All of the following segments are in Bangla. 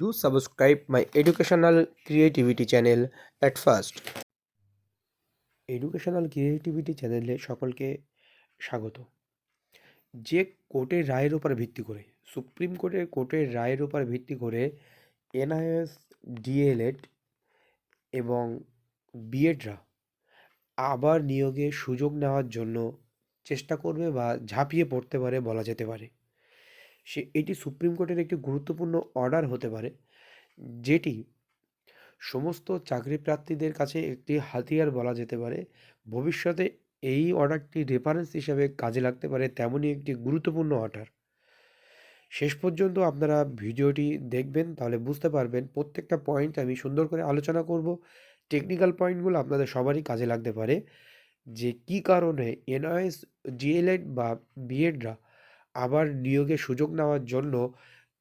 Do subscribe my educational creativity channel at first. Educational creativity চ্যানেলে সকলকে স্বাগত যে কোর্টের রায়ের উপর ভিত্তি করে, সুপ্রিম কোর্টের কোর্টের রায়ের উপর ভিত্তি করে এনআইএস, ডিএলএড এবং বিএডরা আবার নিয়োগে সুযোগ নেওয়ার জন্য চেষ্টা করবে বা ঝাঁপিয়ে পড়তে পারে বলা যেতে পারে সে এটি সুপ্রিম কোর্টের একটি গুরুত্বপূর্ণ অর্ডার হতে পারে, যেটি সমস্ত চাকরি প্রার্থীদের কাছে একটি হাতিয়ার বলা যেতে পারে। ভবিষ্যতে এই অর্ডারটি রেফারেন্স হিসাবে কাজে লাগতে পারে তেমনই একটি গুরুত্বপূর্ণ অর্ডার শেষ পর্যন্ত আপনারা ভিডিওটি দেখবেন, তাহলে বুঝতে পারবেন প্রত্যেকটা পয়েন্ট আমি সুন্দর করে আলোচনা করব। টেকনিক্যাল পয়েন্টগুলো আপনাদের সবারই কাজে লাগতে পারে, যে কি কারণে এনআইএস ডিএলএড বা বিএডরা আবার নিয়োগে সুযোগ নেওয়ার জন্য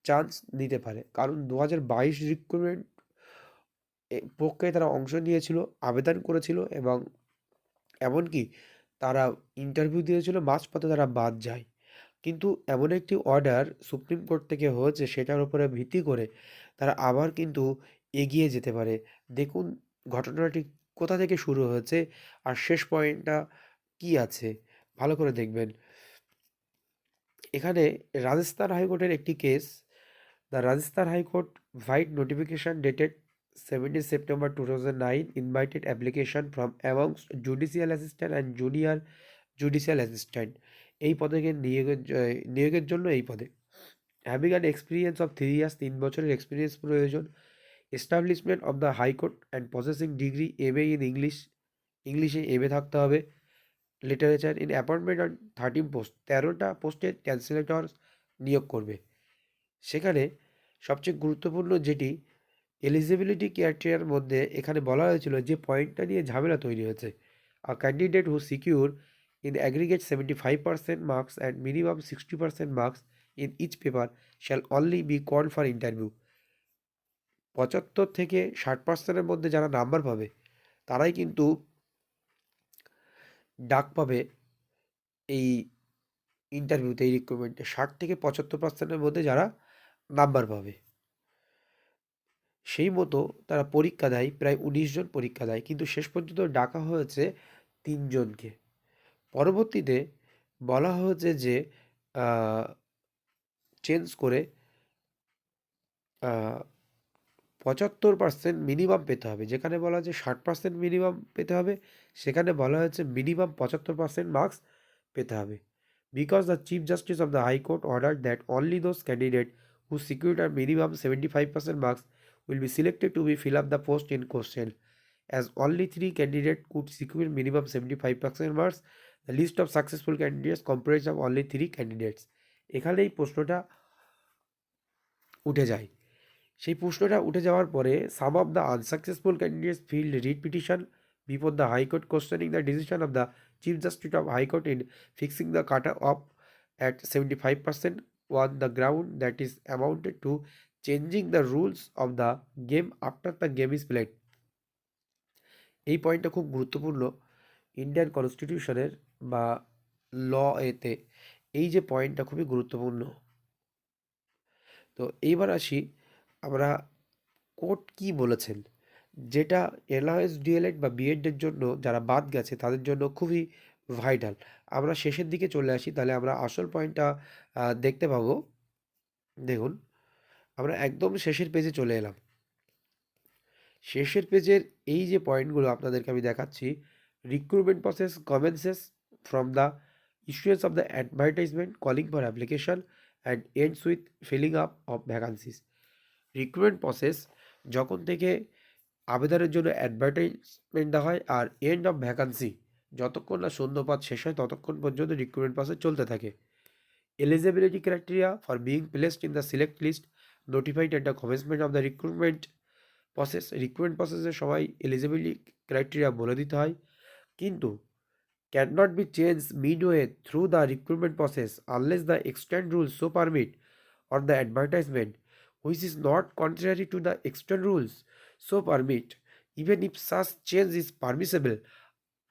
চান্স নিতে পারে। কারণ দু হাজার বাইশ রিক্রুটমেন্ট প্রক্রিয়ায় তারা অংশ নিয়েছিল, আবেদন করেছিল এবং এমনকি তারা ইন্টারভিউ দিয়েছিল, মাঝপথে তারা বাদ যায়। কিন্তু এমন একটি অর্ডার সুপ্রিম কোর্ট থেকে হয়েছে, সেটার উপরে ভিত্তি করে তারা আবার কিন্তু এগিয়ে যেতে পারে। দেখুন ঘটনাটি কোথা থেকে শুরু হয়েছে আর শেষ পয়েন্টটা কি আছে? ভালো করে দেখবেন। এখানে রাজস্থান হাইকোর্টের একটি case. The Rajasthan high court vide notification dated seventeen September two thousand nine invited application from amongst judicial assistant and junior judicial assistant. এই পদে নিয়োগের নিয়োগের জন্য এই পদে। Having an experience of three years তিন বছরের এক্সপিরিয়েন্স প্রয়োজন। Establishment of the high court and processing degree M A in English ইংলিশে এম এ থাকতে হবে। Literature in appointment on thirteen post তেরোটা পোস্টে ট্রান্সলেটর নিয়োগ করবে। সেখানে সবচেয়ে গুরুত্বপূর্ণ যেটি এলিজিবিলিটি ক্রাইটেরিয়ার মধ্যে এখানে বলা হয়েছিল যে পয়েন্টটা নিয়ে ঝামেলা তৈরি হয়েছে। A candidate who secure in aggregate seventy five percent marks and minimum sixty percent marks in each paper shall only be call for interview পঁচাত্তর থেকে ষাট পার্সেন্টের মধ্যে যারা নাম্বার পাবে, তারাই কিন্তু ডাক পাবে এই ইন্টারভিউতে এই রিক্রুটমেন্টে ষাট থেকে পঁচাত্তর পার্সেন্টের মধ্যে যারা নাম্বার পাবে। সেই মতো তারা পরীক্ষা দেয়, প্রায় উনিশ জন পরীক্ষা দেয়, কিন্তু শেষ পর্যন্ত ডাকা হয়েছে তিনজনকে পরবর্তীতে বলা হয়েছে যে চেঞ্জ করে পঁচাত্তর পার্সেন্ট মিনিমাম পেতে হবে যেখানে বলা হয়েছে ষাট পার্সেন্ট মিনিমাম পেতে হবে সেখানে বলা হয়েছে মিনিমাম পঁচাত্তর পার্সেন্ট মার্কস পেতে হবে because the chief justice of the high court order that only those candidate who secured are minimum seventy five percent marks will be selected to be fill up the post in question. As only three candidates could secure minimum 75% marks, the list of successful candidates comprised of only three candidates. এখানে এই প্রশ্নটা উঠে যায় সেই প্রশ্নটা উঠে যাওয়ার পরে some of the unsuccessful candidates filed writ petition before the high court questioning the decision of the chief justice of high court in fixing the cut off at 75% on the ground that is amounted to changing the rules of the game after the game is played এই পয়েন্টটা খুব গুরুত্বপূর্ণ ইন্ডিয়ান কনস্টিটিউশনের বা ল এতে। এই যে পয়েন্টটা খুবই গুরুত্বপূর্ণ। তো এইবার আসি আমরা কোর্ট কি বলেছেন? যেটা এলআইএস, ডিএলএড বা বিএডের জন্য যারা বাদ গেছে, তাদের জন্য খুবই ভাইটাল। আমরা শেষের দিকে চলে আসি, তাহলে আমরা আসল পয়েন্টটা দেখতে পাবো। দেখুন, আমরা একদম শেষের পেজে চলে এলাম। শেষের পেজের এই যে পয়েন্টগুলো আপনাদেরকে আমি দেখাচ্ছি recruitment process commences from the issuance of the advertisement calling for application and ends with filling up of vacancies recruitment process যখন থেকে আবেদনের জন্য অ্যাডভার্টাইজমেন্ট দেওয়া হয় আর এন্ড অফ ভ্যাকান্সি যতক্ষণ না শূন্যপাত শেষ হয় ততক্ষণ পর্যন্ত রিক্রুটমেন্ট প্রসেস চলতে থাকে। Eligibility criteria for being placed in the select list notified at the commencement of the recruitment process recruitment প্রসেসে সবাই এলিজিবিলিটি ক্রাইটেরিয়া বলে দিতে হয়। কিন্তু can not be change mid midway through the recruitment process unless the extant rules so permit on the advertisement which is not contrary to the extant rules so permit even if such change is permissible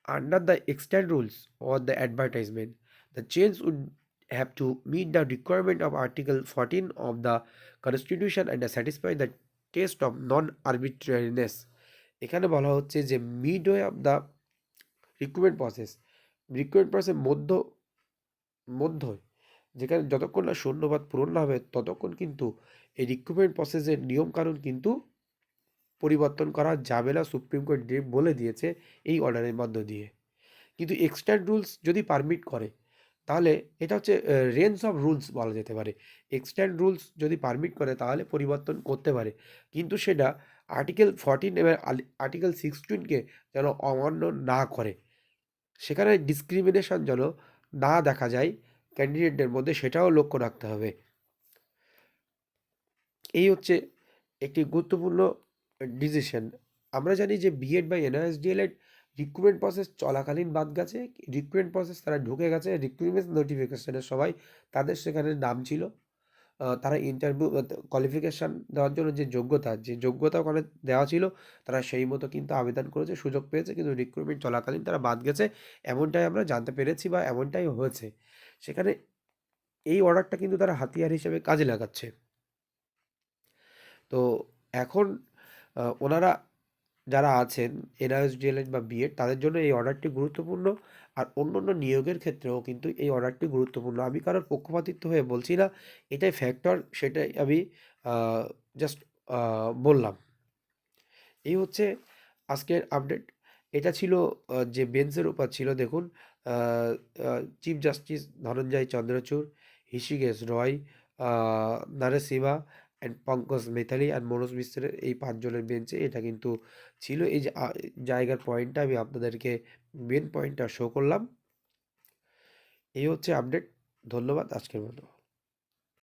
under the extant rules or the advertisement the change would have to meet the requirement of Article 14 of the Constitution and satisfy the test of non-arbitrariness এখানে বলা হচ্ছে যে midway of the recruitment process recruitment process মধ্য মধ্য যেখানে যতক্ষণ না শূন্যবাদ পূরণ না হবে, ততক্ষণ কিন্তু এই রিক্রুটমেন্ট প্রসেসের নিয়মকানুন কিন্তু পরিবর্তন করা যাবে না সুপ্রিম কোর্ট বলে দিয়েছে এই অর্ডারের মধ্য দিয়ে। কিন্তু এক্সট্যান্ড রুলস যদি পারমিট করে, তাহলে এটা হচ্ছে রেঞ্জ অফ রুলস বলা যেতে পারে। এক্সট্যান্ড রুলস যদি পারমিট করে, তাহলে পরিবর্তন করতে পারে। কিন্তু সেটা আর্টিকেল ফর্টিন এবং আর্টিকেল সিক্সটিনকে যেন অমান্য না করে। সেখানে ডিসক্রিমিনেশন যেন না দেখা যায় ক্যান্ডিডেটদের মধ্যে সেটাও লক্ষ্য রাখতে হবে। এই হচ্ছে একটি গুরুত্বপূর্ণ ডিসিশন আমরা জানি যে বিএড বা এনআরএস ডিএলএড রিক্রুটমেন্ট প্রসেস চলাকালীন বাদ গেছে। রিক্রুটমেন্ট প্রসেস তারা ঢুকে গেছে। রিক্রুটমেন্ট নোটিফিকেশনের সবাই তাদের সেখানে নাম ছিল। তারা ইন্টারভিউ কোয়ালিফিকেশান দেওয়ার জন্য যে যোগ্যতা যে যোগ্যতা ওখানে দেওয়া ছিল, তারা সেই মতো কিন্তু আবেদন করেছে, সুযোগ পেয়েছে, কিন্তু রিক্রুটমেন্ট চলাকালীন তারা বাদ গেছে। এমনটাই আমরা জানতে পেরেছি বা এমনটাই হয়েছে। সেখানে এই অর্ডারটা কিন্তু তারা হাতিয়ার হিসেবে কাজে লাগাচ্ছে। তো এখন ওনারা যারা আছেন এনআইএস ডিএলএড বা বিএড, তাদের জন্য এই অর্ডারটি গুরুত্বপূর্ণ আর অন্য অন্য নিয়োগের ক্ষেত্রেও কিন্তু এই অর্ডারটি গুরুত্বপূর্ণ। আমি কারোর পক্ষপাতিত্ব হয়ে বলছি না, এটাই ফ্যাক্টর সেটাই আমি জাস্ট বললাম। এই হচ্ছে আজকের আপডেট এটা ছিল যে বেঞ্চের উপর ছিল, দেখুন chief justice Dhananjaya Chandrachud Hrishikesh Roy Narasimha and Pankaj Mithal and Manoj মিশ্রের এই পাঁচজনের বেঞ্চে এটা কিন্তু ছিল। এই যে জায়গার পয়েন্টটা আমি আপনাদেরকে মেন পয়েন্টটা শো করলাম। এই হচ্ছে আপডেট ধন্যবাদ। আজকের মতো।